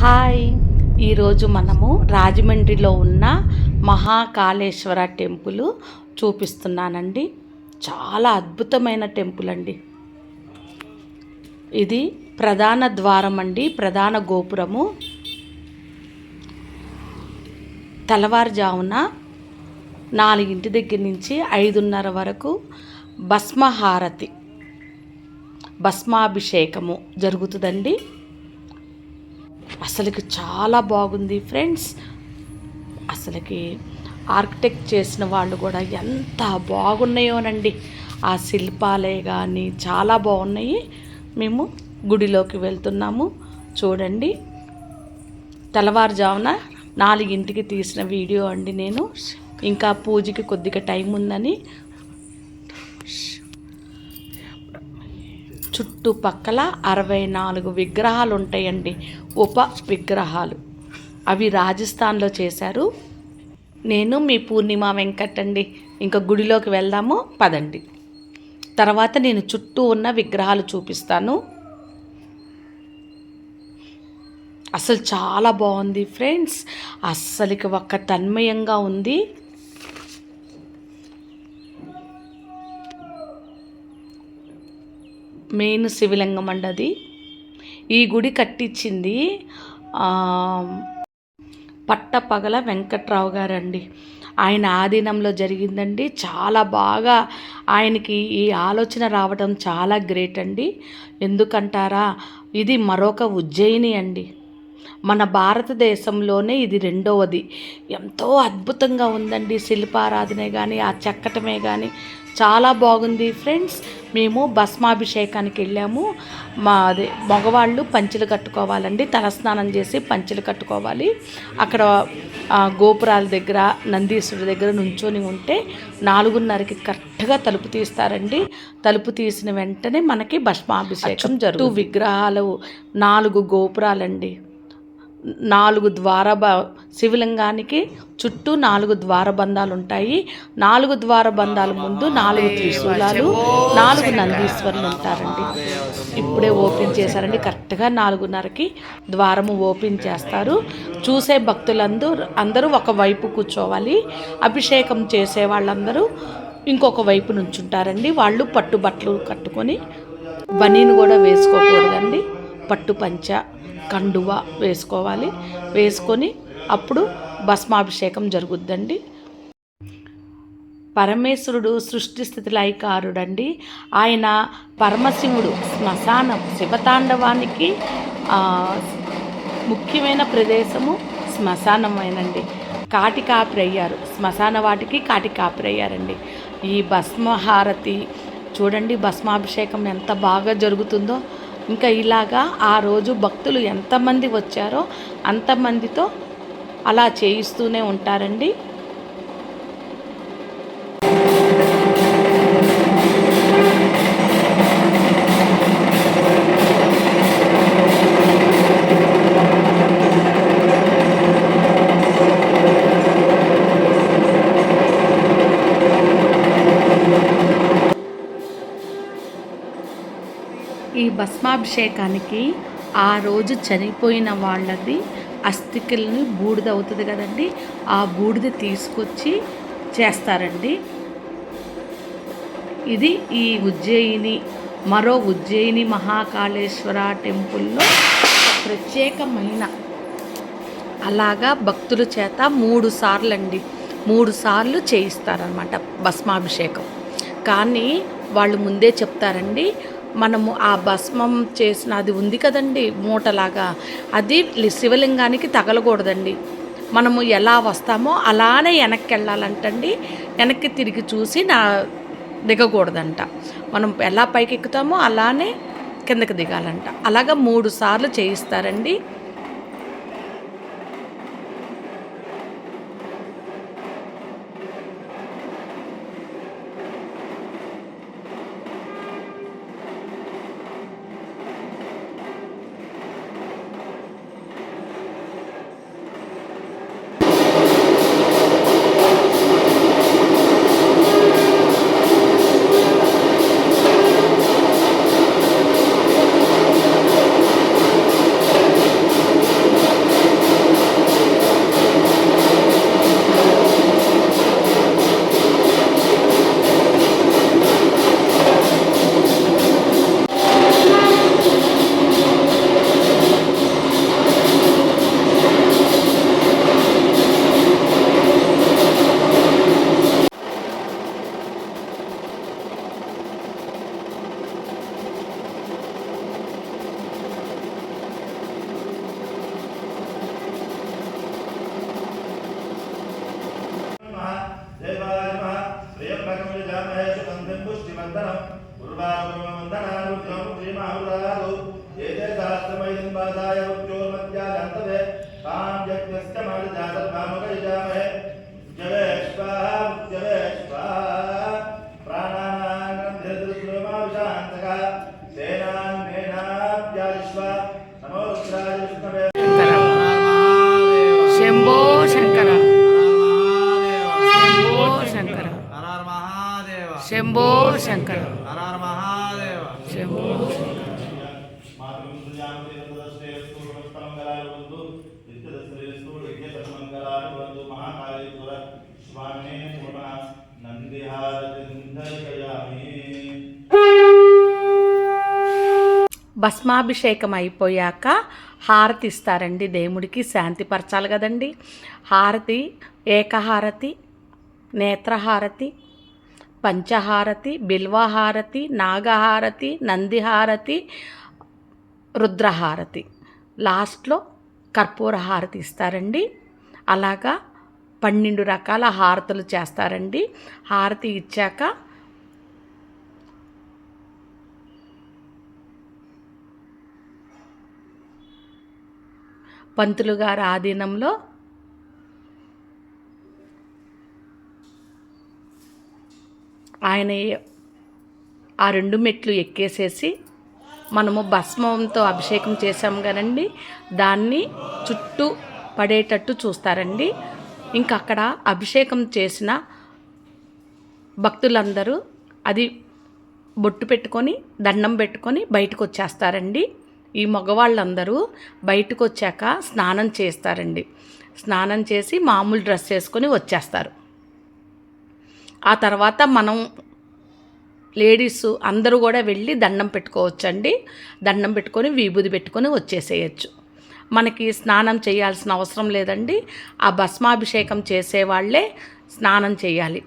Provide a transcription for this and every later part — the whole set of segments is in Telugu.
హాయ్. ఈరోజు మనము రాజమండ్రిలో ఉన్న మహాకాళేశ్వర టెంపుల్ చూపిస్తున్నానండి. చాలా అద్భుతమైన టెంపుల్ అండి ఇది ప్రధాన ద్వారం అండి ప్రధాన గోపురము. తెల్లవారుజామున నాలుగింటి దగ్గర నుంచి ఐదున్నర వరకు భస్మహారతి భస్మాభిషేకము జరుగుతుందండి. అసలుకి చాలా బాగుంది ఫ్రెండ్స్. అసలుకి ఆర్కిటెక్ట్ చేసిన వాళ్ళు కూడా ఎంత బాగున్నాయోనండి. ఆ శిల్పాలే కానీ చాలా బాగున్నాయి. మేము గుడిలోకి వెళ్తున్నాము. చూడండి. తెల్లవారుజామున నాలుగింటికి తీసిన వీడియో అండి నేను. ఇంకా పూజకి కొద్దిగా టైం ఉందని. చుట్టుపక్కల అరవై నాలుగు విగ్రహాలు ఉంటాయండి ఉప విగ్రహాలు. అవి రాజస్థాన్లో చేశారు. నేను మీ పూర్ణిమ వెంకట్ అండి ఇంకా గుడిలోకి వెళ్దాము పదండి. తర్వాత నేను చుట్టూ ఉన్న విగ్రహాలు చూపిస్తాను. అసలు చాలా బాగుంది ఫ్రెండ్స్. అస్సలుకి ఒక్క తన్మయంగా ఉంది. మెయిన్ శివలింగం అండి అది. ఈ గుడి కట్టించింది పట్టపగల వెంకట్రావు గారండి. ఆయన ఆధీనంలో జరిగిందండి. చాలా బాగా ఆయనకి ఈ ఆలోచన రావడం చాలా గ్రేట్ అండి. ఎందుకంటారా ఇది మరొక ఉజ్జయిని అండి. మన భారతదేశంలోనే ఇది రెండవది. ఎంతో అద్భుతంగా ఉందండి శిల్పారాధనే కానీ ఆ చెక్కటమే కానీ చాలా బాగుంది ఫ్రెండ్స్. మేము భస్మాభిషేకానికి వెళ్ళాము. మా అదే మగవాళ్ళు పంచెలు కట్టుకోవాలండి. తలస్నానం చేసి పంచెలు కట్టుకోవాలి. అక్కడ గోపురాల దగ్గర నందీశ్వరుడి దగ్గర నుంచొని ఉంటే నాలుగున్నరకి కరెక్ట్గా తలుపు తీస్తారండి. తలుపు తీసిన వెంటనే మనకి భస్మాభిషేకం జరుగుతూ విగ్రహాలు నాలుగు గోపురాలండి. నాలుగు ద్వారబ శివలింగానికి చుట్టూ నాలుగు ద్వారబంధాలు ఉంటాయి నాలుగు ద్వారబంధాల ముందు నాలుగు త్రిశూలాలు నాలుగు నందీశ్వరులు ఉంటారండి. ఇప్పుడే ఓపెన్ చేశారండి. కరెక్ట్గా నాలుగున్నరకి ద్వారము ఓపెన్ చేస్తారు. చూసే భక్తులందరూ అందరూ ఒక వైపు కూర్చోవాలి. అభిషేకం చేసే వాళ్ళందరూ ఇంకొక వైపు నుంచుంటారండి. వాళ్ళు పట్టు బట్టలు కట్టుకొని బనీని కూడా వేసుకోకూడదండి. పట్టు పంచ కండువ వేసుకోవాలి. వేసుకొని అప్పుడు భస్మాభిషేకం జరుగుద్దండి. పరమేశ్వరుడు సృష్టి స్థితి లైకారుడండి ఆయన పరమశివుడు శ్మశానం శివతాండవానికి ముఖ్యమైన ప్రదేశము శ్మశానమేనండి. కాటి కాపరి అయ్యారు శ్మశాన వాటికి కాటి కాపరి అయ్యారండి ఈ భస్మహారతి చూడండి భస్మాభిషేకం ఎంత బాగా జరుగుతుందో. ఇంకా ఇలాగా ఆ రోజు భక్తులు ఎంతమంది వచ్చారో అంతమందితో అలా చేయిస్తూనే ఉంటారండి. భస్మాభిషేకానికి ఆ రోజు చనిపోయిన వాళ్ళది అస్థికల్ని బూడిద అవుతుంది కదండి. ఆ బూడిద తీసుకొచ్చి చేస్తారండి. ఇది ఈ ఉజ్జయిని మరో ఉజ్జయిని మహాకాళేశ్వర టెంపుల్లో ప్రత్యేకమైన అలాగా భక్తుల చేత మూడు సార్లు అండి మూడు సార్లు చేయిస్తారనమాట భస్మాభిషేకం. కానీ వాళ్ళు ముందే చెప్తారండి మనము ఆ భస్మం చేసిన అది ఉంది కదండి మూటలాగా. అది శివలింగానికి తగలకూడదండి. మనము ఎలా వస్తామో అలానే వెనక్కి వెళ్ళాలంటండి వెనక్కి తిరిగి చూసి నా దిగకూడదంట. మనం ఎలా పైకి ఎక్కుతామో అలానే కిందకి దిగాలంట. అలాగా మూడు సార్లు చేయిస్తారండి. శంకర. భస్మాభిషేకం అయిపోయాక హారతి ఇస్తారండి దేవుడికి శాంతిపరచాలి కదండి. హారతి ఏకహారతి నేత్రహారతి పంచహారతి బిల్వహారతి నాగహారతి నందిహారతి రుద్రహారతి. లాస్ట్లో కర్పూర హారతి ఇస్తారండి. అలాగా పన్నెండు రకాల హారతులు చేస్తారండి. హారతి ఇచ్చాక పంతులు గారి ఆధీనంలో ఆయన ఆ రెండు మెట్లు ఎక్కేసేసి మనము భస్మంతో అభిషేకం చేసాము కదండి. దాన్ని చుట్టూ పడేటట్టు చూస్తారండి. ఇంకా అక్కడ అభిషేకం చేసిన భక్తులందరూ అది బొట్టు పెట్టుకొని దండం పెట్టుకొని బయటకు వచ్చేస్తారండి ఈ మగవాళ్ళందరూ బయటకు వచ్చాక స్నానం చేస్తారండి. స్నానం చేసి మామూలు డ్రెస్ వేసుకొని వచ్చేస్తారు. ఆ తర్వాత మనం లేడీస్ అందరూ కూడా వెళ్ళి దండం పెట్టుకోవచ్చండి. దండం పెట్టుకొని విభూది పెట్టుకొని వచ్చేసేయచ్చు. మనకి స్నానం చేయాల్సిన అవసరం లేదండి. ఆ భస్మాభిషేకం చేసేవాళ్ళే స్నానం చేయాలి.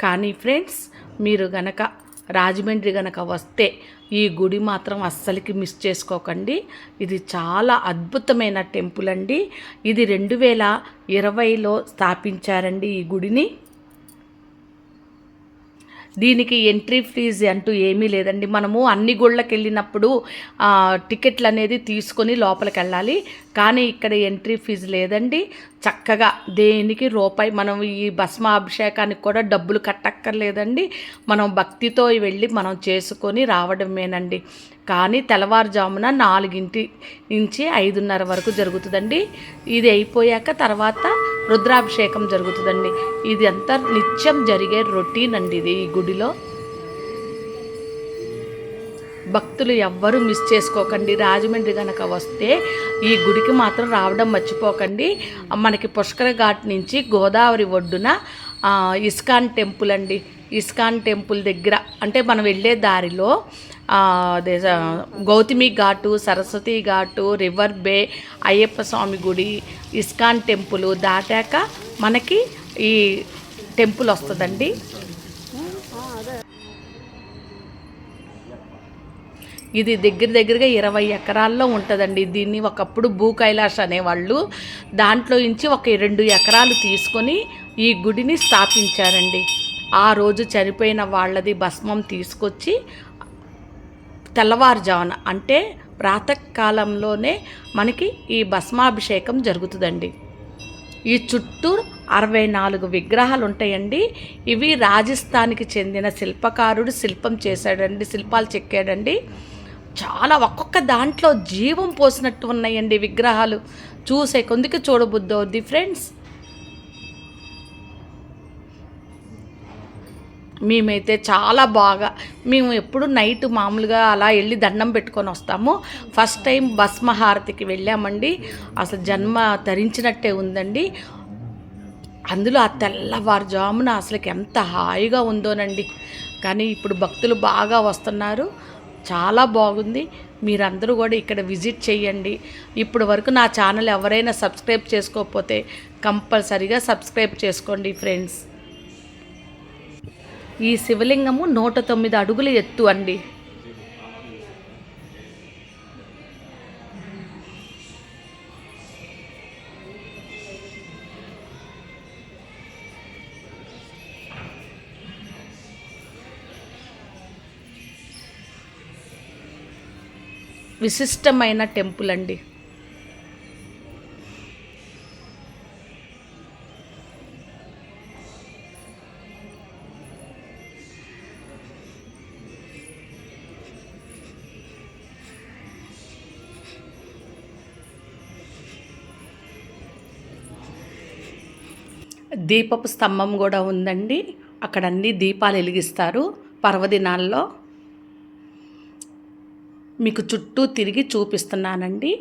కానీ ఫ్రెండ్స్ మీరు గనక రాజమండ్రి గనక వస్తే ఈ గుడి మాత్రం అస్సలకి మిస్ చేసుకోకండి. ఇది చాలా అద్భుతమైన టెంపుల్ అండి. ఇది రెండు వేల ఇరవైలో స్థాపించారండి ఈ గుడిని. దీనికి ఎంట్రీ ఫీజు అంటూ ఏమీ లేదండి. మనము అన్ని గుళ్ళకి వెళ్ళినప్పుడు టికెట్లు అనేది తీసుకొని లోపలికి వెళ్ళాలి కానీ ఇక్కడ ఎంట్రీ ఫీజు లేదండి. చక్కగా దేనికి రూపాయి మనం ఈ భస్మాభిషేకానికి కూడా డబ్బులు కట్టక్కర్లేదండి. మనం భక్తితో వెళ్ళి మనం చేసుకొని రావడమేనండి. కానీ తెల్లవారుజామున నాలుగింటి నుంచి ఐదున్నర వరకు జరుగుతుందండి. ఇది అయిపోయాక తర్వాత రుద్రాభిషేకం జరుగుతుందండి. ఇది అంతా నిత్యం జరిగే రొటీన్ అండి ఇది ఈ గుడిలో. భక్తులు ఎవ్వరూ మిస్ చేసుకోకండి. రాజమండ్రి కనుక వస్తే ఈ గుడికి మాత్రం రావడం మర్చిపోకండి. మనకి పుష్కర ఘాట్ నుంచి గోదావరి ఒడ్డున ఇస్కాన్ టెంపుల్ అండి. ఇస్కాన్ టెంపుల్ దగ్గర అంటే మనం వెళ్ళే దారిలో అదే గౌతమి ఘాటు సరస్వతి ఘాటు రివర్ బే అయ్యప్ప స్వామి గుడి ఇస్కాన్ టెంపుల్ దాటాక మనకి ఈ టెంపుల్ వస్తుందండి. ఇది దగ్గర దగ్గరగా ఇరవై ఎకరాల్లో ఉంటుందండి. దీన్ని ఒకప్పుడు భూ కైలాష్ అనేవాళ్ళు దాంట్లో నుంచి ఒక రెండు ఎకరాలు తీసుకొని ఈ గుడిని స్థాపించారండి. ఆ రోజు చనిపోయిన వాళ్ళది భస్మం తీసుకొచ్చి తెల్లవారుజామున అంటే ప్రాతకాలంలోనే మనకి ఈ భస్మాభిషేకం జరుగుతుందండి. ఈ చుట్టూ అరవై నాలుగు విగ్రహాలు ఉంటాయండి ఇవి రాజస్థాన్కి చెందిన శిల్పకారుడు శిల్పం చేశాడండి శిల్పాలు చెక్కాడండి. చాలా ఒక్కొక్క దాంట్లో జీవం పోసినట్టు ఉన్నాయండి విగ్రహాలు. చూసే కొందుకు చూడబుద్దవుద్ది ఫ్రెండ్స్. మేమైతే చాలా బాగా మేము ఎప్పుడు నైట్ మామూలుగా అలా వెళ్ళి దండం పెట్టుకొని వస్తాము. ఫస్ట్ టైం భస్మహారతికి వెళ్ళామండి. అసలు జన్మ ధరించినట్టే ఉందండి. అందులో ఆ తెల్లవారుజామున అసలుకి ఎంత హాయిగా ఉందోనండి. కానీ ఇప్పుడు భక్తులు బాగా వస్తున్నారు. చాలా బాగుంది. మీరందరూ కూడా ఇక్కడ విజిట్ చేయండి. ఇప్పటి వరకు నా ఛానల్ ఎవరైనా సబ్స్క్రైబ్ చేసుకోకపోతే కంపల్సరీగా సబ్స్క్రైబ్ చేసుకోండి ఫ్రెండ్స్. ఈ శివలింగము నూట తొమ్మిది అడుగుల ఎత్తు అండి. విశిష్టమైన టెంపుల్ అండి. దీపపు స్తంభం కూడా ఉందండి. అక్కడ అన్ని దీపాలు వెలిగిస్తారు పర్వదినాల్లో. మీకు చుట్టూ తిరిగి చూపిస్తున్నానండి.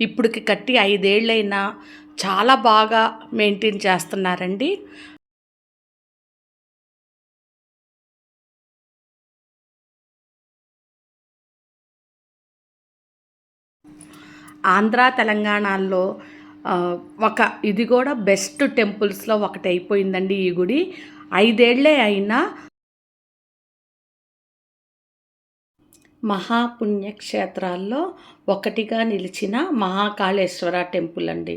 ఇప్పటికి కట్టి ఐదేళ్ళైనా చాలా బాగా మెయింటైన్ చేస్తున్నారండి. ఆంధ్ర తెలంగాణలో ఒక ఇది కూడా బెస్ట్ టెంపుల్స్లో ఒకటి అయిపోయిందండి ఈ గుడి. ఐదేళ్ళే అయినా మహాపుణ్యక్షేత్రాల్లో ఒకటిగా నిలిచిన మహాకాళేశ్వర టెంపుల్ అండి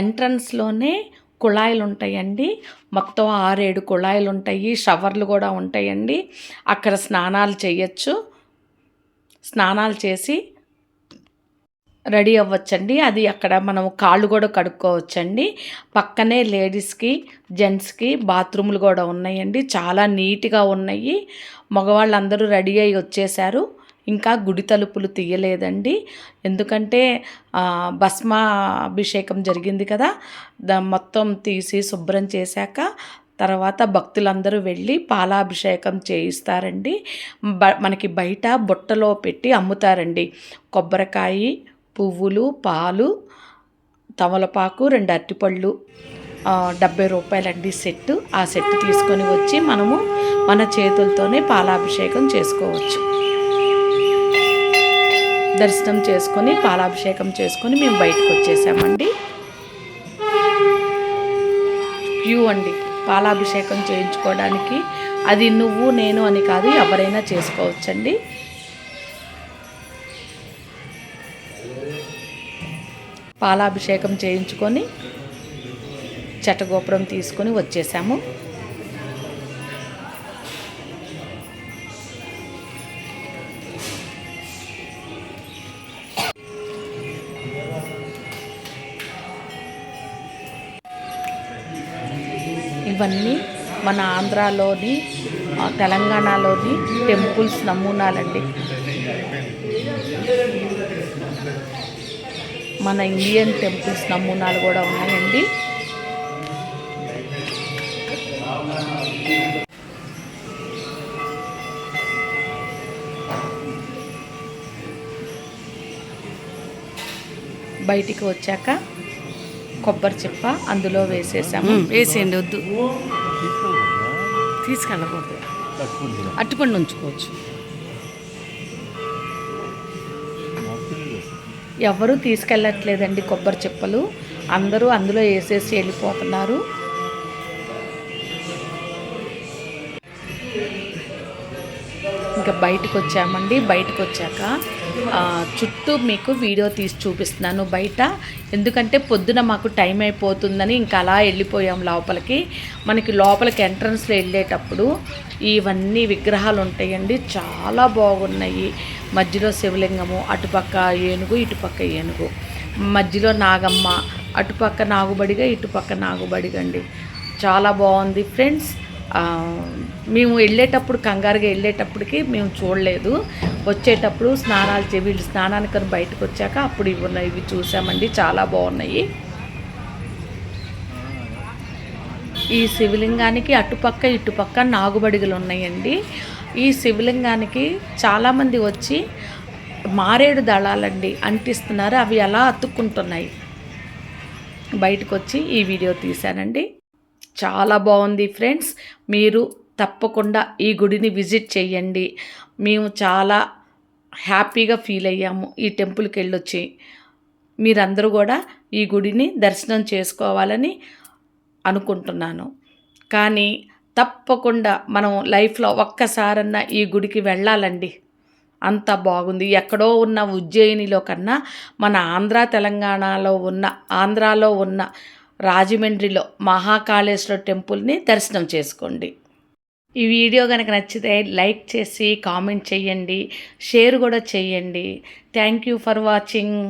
ఎంట్రన్స్లోనే కుళాయిలు ఉంటాయండి మొత్తం ఆరేడు కుళాయిలు ఉంటాయి షవర్లు కూడా ఉంటాయండి. అక్కడ స్నానాలు చేయొచ్చు స్నానాలు చేసి రెడీ అవ్వచ్చండి. అది అక్కడ మనం కాళ్ళు కూడా కడుక్కోవచ్చండి. పక్కనే లేడీస్కి జెంట్స్కి బాత్రూములు కూడా ఉన్నాయండి. చాలా నీట్గా ఉన్నాయి. మగవాళ్ళందరూ రెడీ అయ్యి వచ్చేసారు. ఇంకా గుడి తలుపులు తీయలేదండి. ఎందుకంటే భస్మ భస్మాభిషేకం జరిగింది కదా దా మొత్తం తీసి శుభ్రం చేశాక తర్వాత భక్తులందరూ వెళ్ళి పాలాభిషేకం చేయిస్తారండి. బ మనకి బయట బుట్టలో పెట్టి అమ్ముతారండి. కొబ్బరికాయ పువ్వులు పాలు తమలపాకు రెండు అరటిపళ్ళు డెబ్బై రూపాయలండి సెట్టు. ఆ సెట్ తీసుకొని వచ్చి మనము మన చేతులతోనే పాలాభిషేకం చేసుకోవచ్చు. దర్శనం చేసుకొని పాలాభిషేకం చేసుకొని మేము బయటకు వచ్చేసామండి క్యూ అండి. పాలాభిషేకం చేయించుకోవడానికి. అది నువ్వు నేను అని కాదు ఎవరైనా చేసుకోవచ్చండి. పాలాభిషేకం చేయించుకొని చటగోపురం తీసుకొని వచ్చేసాము. ఇవన్నీ మన ఆంధ్రాలోని తెలంగాణలోని టెంపుల్స్ నమూనాలండి. మన ఇండియన్ టెంపుల్స్ నమూనాలు కూడా ఉన్నాయండి. బయటికి వచ్చాక కొబ్బరి చిప్ప అందులో వేసేసాము. వేసేయండి వద్దు. తీసుకెళ్ళకూడదు. అట్టుపండు ఉంచుకోవచ్చు. ఎవరు తీసుకెళ్ళట్లేదండి కొబ్బరి చిప్పలు. అందరూ అందులో వేసేసి వెళ్ళిపోతున్నారు. ఇంకా బయటకు వచ్చామండి. బయటకు వచ్చాక చుట్టూ మీకు వీడియో తీసి చూపిస్తున్నాను బయట. ఎందుకంటే పొద్దున మాకు టైం అయిపోతుందని ఇంకా అలా వెళ్ళిపోయాం లోపలికి. మనకి లోపలికి ఎంట్రన్స్లో వెళ్ళేటప్పుడు ఇవన్నీ విగ్రహాలు ఉంటాయండి. చాలా బాగున్నాయి. మధ్యలో శివలింగము అటుపక్క ఏనుగు ఇటుపక్క ఏనుగు. మధ్యలో నాగమ్మ అటుపక్క నాగుబడిగా ఇటుపక్క నాగుబడిగా అండి. చాలా బాగుంది ఫ్రెండ్స్. మేము వెళ్ళేటప్పుడు కంగారుగా వెళ్ళేటప్పటికి మేము చూడలేదు. వచ్చేటప్పుడు స్నానాలు చే వీళ్ళు స్నానానికి బయటకు వచ్చాక అప్పుడు ఇవి ఉన్నాయి ఇవి చూసామండి చాలా బాగున్నాయి. ఈ శివలింగానికి అటుపక్క ఇటుపక్క నాగుబడిగలు ఉన్నాయండి. ఈ శివలింగానికి చాలామంది వచ్చి మారేడు దళాలండి అంటిస్తున్నారు అవి ఎలా అతుక్కుంటున్నాయి? బయటకు వచ్చి ఈ వీడియో తీశానండి. చాలా బాగుంది ఫ్రెండ్స్. మీరు తప్పకుండా ఈ గుడిని విజిట్ చేయండి. మేము చాలా హ్యాపీగా ఫీల్ అయ్యాము ఈ టెంపుల్కి వెళ్ళొచ్చి. మీరందరూ కూడా ఈ గుడిని దర్శనం చేసుకోవాలని అనుకుంటున్నాను. కానీ తప్పకుండా మనం లైఫ్లో ఒక్కసారన్నా ఈ గుడికి వెళ్ళాలండి. అంత బాగుంది. ఎక్కడో ఉన్న ఉజ్జయినిలో కన్నా మన ఆంధ్ర తెలంగాణలో ఉన్న ఆంధ్రాలో ఉన్న రాజమండ్రిలో మహాకాళేశ్వర టెంపుల్ని దర్శనం చేసుకోండి. ఈ వీడియో కనుక నచ్చితే లైక్ చేసి కామెంట్ చేయండి షేర్ కూడా చేయండి. Thank you for watching.